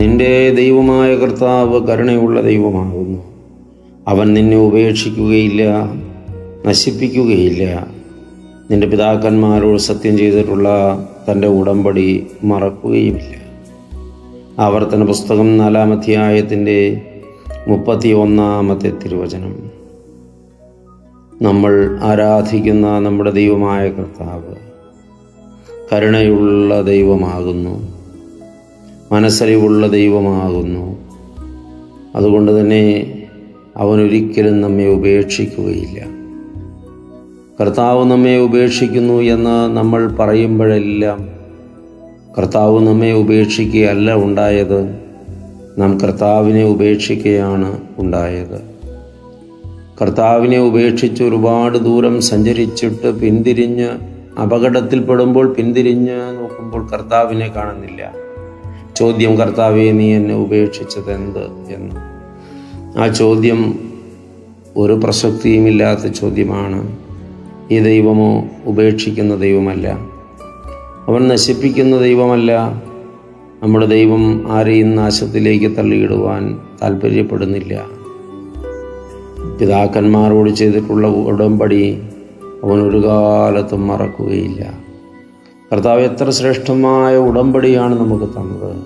നിന്റെ ദൈവമായ കർത്താവ് കരുണയുള്ള ദൈവമാകുന്നു. അവൻ നിന്നെ ഉപേക്ഷിക്കുകയില്ല നശിപ്പിക്കുകയില്ല. നിന്റെ പിതാക്കന്മാരോട് സത്യം ചെയ്തിട്ടുള്ള തന്റെ ഉടമ്പടി മറക്കുകയുമില്ല. ആവർത്തന പുസ്തകം നാലാം അധ്യായത്തിന്റെ മുപ്പത്തി ഒന്നാമത്തെ തിരുവചനം. നമ്മൾ ആരാധിക്കുന്ന നമ്മുടെ ദൈവമായ കർത്താവ് കരുണയുള്ള ദൈവമാകുന്നു. മനസ്സലിവുള്ള ദൈവമാകുന്നു. അതുകൊണ്ട് തന്നെ അവനൊരിക്കലും നമ്മെ ഉപേക്ഷിക്കുകയില്ല. കർത്താവ് നമ്മെ ഉപേക്ഷിക്കുന്നു എന്ന് നമ്മൾ പറയുമ്പോഴെല്ലാം കർത്താവ് നമ്മെ ഉപേക്ഷിക്കുകയല്ല ഉണ്ടായത്. നാം കർത്താവിനെ ഉപേക്ഷിക്കുകയാണ് ഉണ്ടായത്. കർത്താവിനെ ഉപേക്ഷിച്ച് ഒരുപാട് ദൂരം സഞ്ചരിച്ചിട്ട് പിന്തിരിഞ്ഞ് അപകടത്തിൽപ്പെടുമ്പോൾ പിന്തിരിഞ്ഞ് നോക്കുമ്പോൾ കർത്താവിനെ കാണുന്നില്ല. ചോദ്യം കർത്താവെ നീ എന്നെ ഉപേക്ഷിച്ചത് എന്ത് എന്ന്. ആ ചോദ്യം ഒരു പ്രസക്തിയുമില്ലാത്ത ചോദ്യമാണ്. ഈ ദൈവമോ ഉപേക്ഷിക്കുന്ന ദൈവമല്ല. അവൻ നശിപ്പിക്കുന്ന ദൈവമല്ല. നമ്മുടെ ദൈവം ആരെയും നാശത്തിലേക്ക് തള്ളിയിടുവാൻ താല്പര്യപ്പെടുന്നില്ല. പിതാക്കന്മാരോട് ചെയ്തിട്ടുള്ള ഉടമ്പടി അവൻ ഒരു കാലത്തും മറക്കുകയില്ല. കർത്താവ് എത്ര ശ്രേഷ്ഠമായ ഉടമ്പടിയാണ് നമുക്ക് തന്നത്.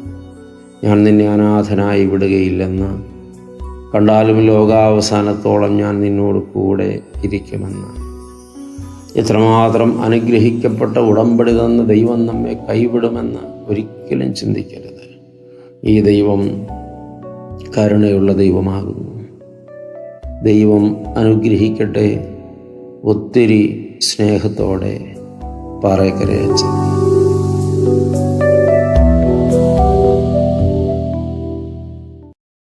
ഞാൻ നിന്നെ അനാഥനായി വിടുകയില്ലെന്ന്. കണ്ടാലും ലോകാവസാനത്തോളം ഞാൻ നിന്നോട് കൂടെ ഇരിക്കുമെന്ന്. എത്രമാത്രം അനുഗ്രഹിക്കപ്പെട്ട ഉടമ്പടി തന്ന ദൈവം നമ്മെ കൈവിടുമെന്ന് ഒരിക്കലും ചിന്തിക്കരുത്. ഈ ദൈവം കരുണയുള്ള ദൈവമാകുന്നു. ദൈവം അനുഗ്രഹിക്കട്ടെ. ഒത്തിരി സ്നേഹത്തോടെ പാറയ്ക്കരയച്ച്